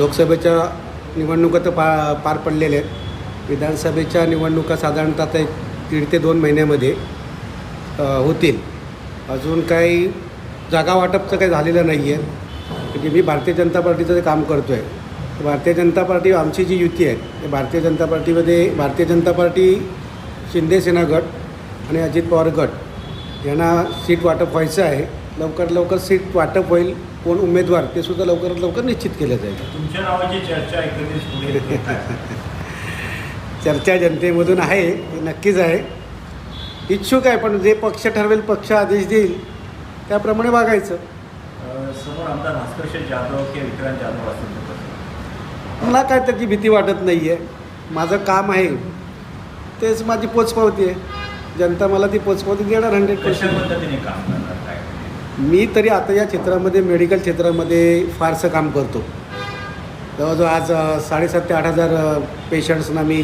लोकसभेच्या निवडणुका तर पा पार पडलेल्या आहेत. विधानसभेच्या निवडणुका साधारणतः आता एक दीड ते दोन महिन्यामध्ये होतील. अजून काही जागा वाटपचं काही झालेलं नाही आहे म्हणजे मी भारतीय जनता पार्टीचं जे काम करतो आहे भारतीय जनता पार्टी आमची जी युती आहे ते भारतीय जनता पार्टीमध्ये भारतीय जनता पार्टी शिंदे सेना गट आणि अजित पवार गट यांना सीट वाटप व्हायचं आहे. लवकर लवकर सीट वाटप होईल. कोण उमेदवार ते सुद्धा लवकरात लवकर निश्चित केलं जाईल. तुमच्या नावाची चर्चा एकत्रित पुढे येते काय? चर्चा जनतेमधून आहे हे नक्कीच आहे. इच्छुक आहे पण जे पक्ष ठरवेल पक्ष आदेश देईल त्याप्रमाणे वागायचं. अं, समोर आमदार भास्करशेठ जाधव किंवा विक्रांत जाधव असतील तर? मला काय त्याची भीती वाटत नाही आहे माझं काम आहे. तेच माझी पोचपावती आहे. जनता मला ती पोचपावती देणार हंड्रेड कशा पर्सेंट पद्धतीने काम करणार? मी तरी आता या क्षेत्रामध्ये मेडिकल क्षेत्रामध्ये फारसं काम करतो. जवळजवळ आज साडेसात ते आठ हजार पेशंट्सना मी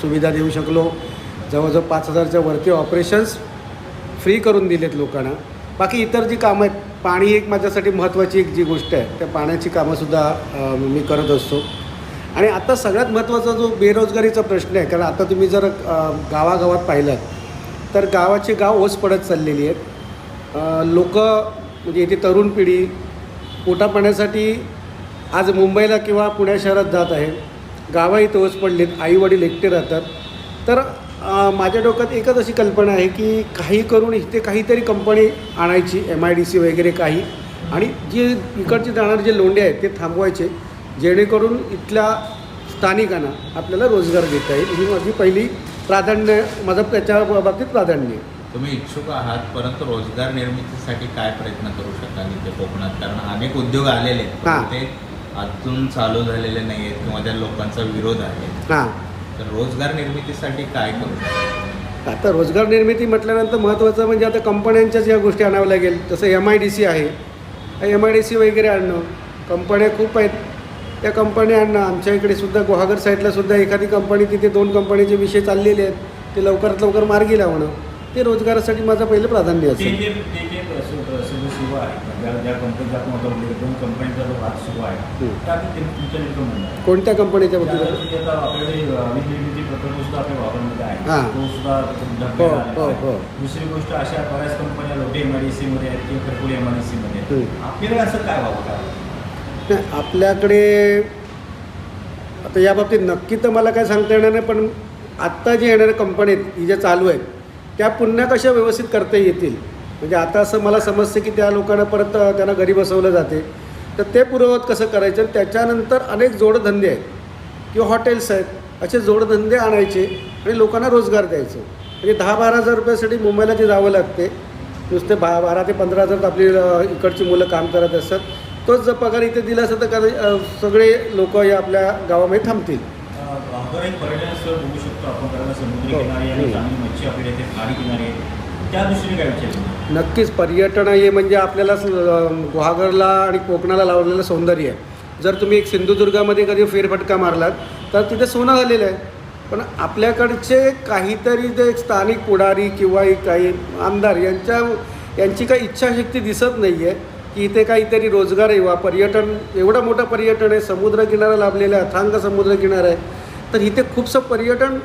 सुविधा देऊ शकलो. जवळजवळ पाच हजारच्या वरती ऑपरेशन्स फ्री करून दिलेत लोकांना. बाकी इतर जी कामं आहेत पाणी एक माझ्यासाठी महत्त्वाची एक जी गोष्ट आहे त्या पाण्याची कामंसुद्धा मी करत असतो. आणि आता सगळ्यात महत्त्वाचा जो बेरोजगारीचा प्रश्न आहे कारण आता तुम्ही जर गावागावात पाहिलं तर गावाची गाव ओस पडत चाललेली आहेत. लोक म्हणजे इथे तरुण पिढी पोटापाण्यासाठी आज मुंबईला किंवा पुण्या शहरात जात आहे. गावाही तोच पडलेत आईवडील एकटे राहतात. तर माझ्या डोक्यात एकच अशी कल्पना आहे की काही करून इथे काहीतरी कंपनी आणायची एम आय डी सी वगैरे काही. आणि जे इकडचे जाणारे जे लोंढे आहेत ते थांबवायचे जेणेकरून इथल्या स्थानिकांना आपल्याला रोजगार देता येईल. ही माझी पहिली प्राधान्य माझं त्याच्या बाबतीत प्राधान्य आहे. तुम्ही इच्छुक आहात परंतु रोजगार निर्मितीसाठी काय प्रयत्न करू शकाल इथे कोकणात? कारण अनेक उद्योग आलेले आहेत हां. पण ते अजून चालू झालेले नाही आहेत किंवा त्या लोकांचा विरोध आहे. हां. तर रोजगार निर्मितीसाठी काय करू शकाल आता रोजगार निर्मिती म्हटल्यानंतर महत्त्वाचं म्हणजे आता कंपन्यांच्याच या गोष्टी आणाव्या लागेल. जसं एम आय डी सी आहे. एम आय डी सी वगैरे आणणं कंपन्या खूप आहेत. त्या कंपन्या आणणं आमच्या इकडे सुद्धा गुहागर साईडला सुद्धा एखादी कंपनी तिथे दोन कंपनीचे विषय चाललेले आहेत. ते लवकरात लवकर मार्गी लावणं. ते रोजगारासाठी माझं पहिलं प्राधान्य असेल. कोणत्या कंपनीच्या बाबतीत आहे हां. हो. हो, हो. दुसरी गोष्ट अशा बऱ्याच कंपन्या Lote M I D C मध्ये आहेत किंवा खरपुडी एम आय डी. आपल्याकडे असं काय नाही, आपल्याकडे आता या बाबतीत नक्की तर मला काय सांगता येणार नाही पण आत्ता जे येणाऱ्या कंपनी आहेत ही ज्या चालू आहेत त्या पुन्हा कशा व्यवस्थित करता येतील? म्हणजे आता असं मला समजतं की त्या लोकांना परत त्यांना घरी बसवलं जाते. तर ते पूर्ववत कसं करायचं? आणि त्याच्यानंतर अनेक जोडधंदे आहेत. किंवा हॉटेल्स आहेत. असे जोडधंदे आणायचे आणि लोकांना रोजगार द्यायचे. म्हणजे दहा बारा हजार रुपयासाठी मुंबईला जे जावं लागते नुसते बा बारा ते पंधरा हजार आपली इकडची मुलं काम करत असतात. तोच जर पगार इथे दिला असेल तर कदा- सगळे लोक या आपल्या गावामध्ये थांबतील? एक पर्यटन स्थळ बघू शकतो आपण कारण समुद्री हो. किनारी आणि. चांगली मच्छी आपल्या इथे खाडी किनारी आहे त्या दृष्टीने काय विचार आहे? नक्कीच पर्यटन हे म्हणजे आपल्याला गुहागरला आणि कोकणाला लावलेलं सौंदर्य आहे जर तुम्ही एक सिंधुदुर्गामध्ये कधी फेरफटका मारलात तर तिथे सोनं झालेलं आहे पण आपल्याकडचे काहीतरी जे स्थानिक पुढारी किंवा काही आमदार यांच्या यांची काही इच्छाशक्ती दिसत नाही आहे की इथे काहीतरी रोजगार येवा पर्यटन एवढा मोठा पर्यटन आहे समुद्रकिनारा लाभलेला आहे अथांग समुद्रकिनारा आहे तर इथे खूपसं पर्यटन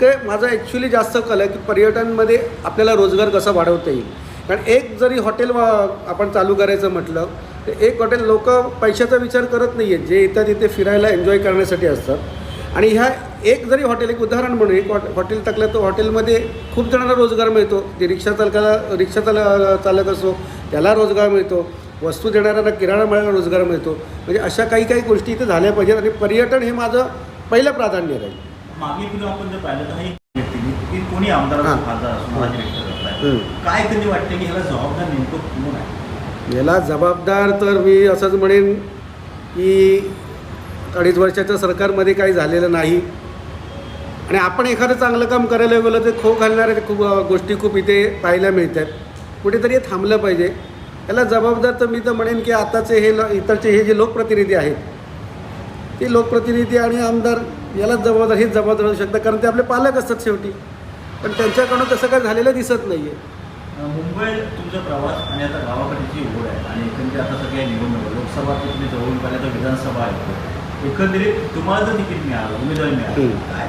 काय माझा ॲक्च्युली जास्त कल आहे की पर्यटनमध्ये आपल्याला रोजगार कसा वाढवता येईल. कारण एक जरी हॉटेल वा- आपण चालू करायचं म्हटलं तर एक हॉटेल लोक पैशाचा विचार करत नाही आहेत जे येतात इथे फिरायला एन्जॉय करण्यासाठी असतात. आणि ह्या एक जरी हॉटेल एक उदाहरण म्हणून एक हॉट- हॉटेल टाकलं तर हॉटेलमध्ये खूप जणांना रोजगार मिळतो. जे रिक्षा चालकाला रिक्षा चाल चालक असो त्याला रोजगार मिळतो. वस्तू देणाऱ्यांना किराणा मिळायला रोजगार मिळतो. म्हणजे अशा काही काही गोष्टी इथे झाल्या पाहिजेत. आणि पर्यटन हे माझं पहिलं प्राधान्य राहील. मागे पुढे आपण जर पाहिलं तर हा एक व्यक्ती की कोणी आमदार असो हां. खासदार असो माझी व्यक्त करताय हम्म. काय वाटतं की ह्याला जबाबदार नेमकं कोण आहे? याला जबाबदार तर मी असंच म्हणेन की अडीच वर्षाच्या सरकारमध्ये काही झालेलं नाही. आणि आपण एखादं चांगलं काम करायला गेलं तर खो घालणाऱ्या खूप अ, गोष्टी खूप इथे पाहायला मिळतात. कुठेतरी हे थांबलं पाहिजे. याला जबाबदार तर मी तर म्हणेन की आताचे हे ल इतरचे हे जे लोकप्रतिनिधी आहेत ते लोकप्रतिनिधी आणि आमदार यालाच जबाबदार हेच जबाबदार असू शकतात कारण ते आपले पालक असतात शेवटी. पण त्यांच्याकडून तसं काय झालेलं दिसत नाही आहे मुंबई तुमचा प्रवास आणि आता गावाकडची ओढ आहे आणि एकंदरीत आता सगळ्या निवडणूक लोकसभा तुम्ही जवळून पाहिलं तर विधानसभा आहे. एकंदरीत तुम्हाला जर तिकीट मिळालं उमेदवारी मिळाली. काय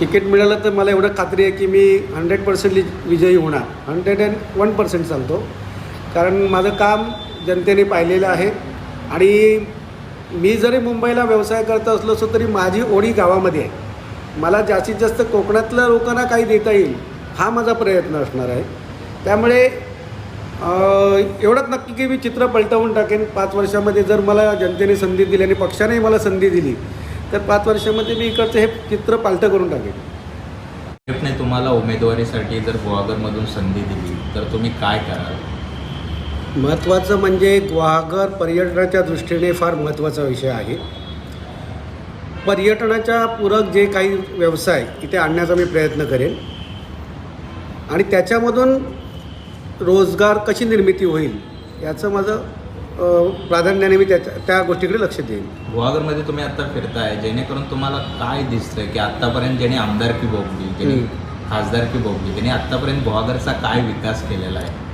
तिकीट मिळालं तर मला एवढं खात्री आहे की मी हंड्रेड पर्सेंट विजयी होणार. हंड्रेड अँड वन पर्सेंट सांगतो. कारण माझं काम जनतेने पाहिलेलं आहे आणि मी जरी मुंबईला व्यवसाय करत असलो असो तरी माझी ओढी गावामध्ये आहे. मला जास्तीत जास्त कोकणातल्या लोकांना काही देता येईल हा माझा प्रयत्न असणार आहे. त्यामुळे एवढंच नक्की की मी चित्र पलटवून टाकेन. पाच वर्षामध्ये जर मला जनतेने संधी दिली आणि पक्षानेही मला संधी दिली तर पाच वर्षामध्ये मी इकडचं हे चित्र पालटं करून टाकेन. तुम्हाला उमेदवारीसाठी जर गुहागरमधून संधी दिली तर तुम्ही काय कराल? महत्त्वाचं म्हणजे गुहागर पर्यटनाच्या दृष्टीने फार महत्त्वाचा विषय आहे. पर्यटनाच्या पूरक जे काही व्यवसाय इथे आणण्याचा मी प्रयत्न करेन. आणि त्याच्यामधून रोजगार कशी निर्मिती होईल याचं माझं प्राधान्याने मी त्याच्या त्या गोष्टीकडे लक्ष देईन. गुहागरमध्ये तुम्ही आता फिरताय जेणेकरून तुम्हाला काय दिसतंय की आतापर्यंत ज्याने आमदारकी भोगली हम्म. खासदारकी भोगली त्यांनी आतापर्यंत गुहागरचा काय विकास केलेला आहे?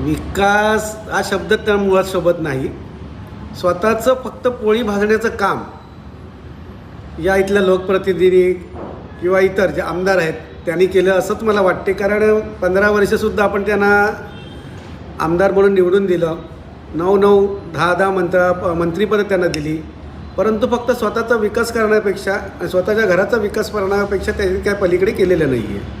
विकास हा शब्द त्या मुळात सोबत नाही. स्वतःचं फक्त पोळी भाजण्याचं काम या इथल्या लोकप्रतिनिधी किंवा इतर जे आमदार आहेत त्यांनी केलं असंच मला वाटते. कारण पंधरा वर्षसुद्धा आपण त्यांना आमदार म्हणून निवडून दिलं. नऊ नऊ दहा दहा मंत्र मंत्रीपदं त्यांना दिली. परंतु फक्त स्वतःचा विकास करण्यापेक्षा स्वतःच्या घराचा विकास करण्यापेक्षा त्यांनी काय पलीकडे केलेलं नाही आहे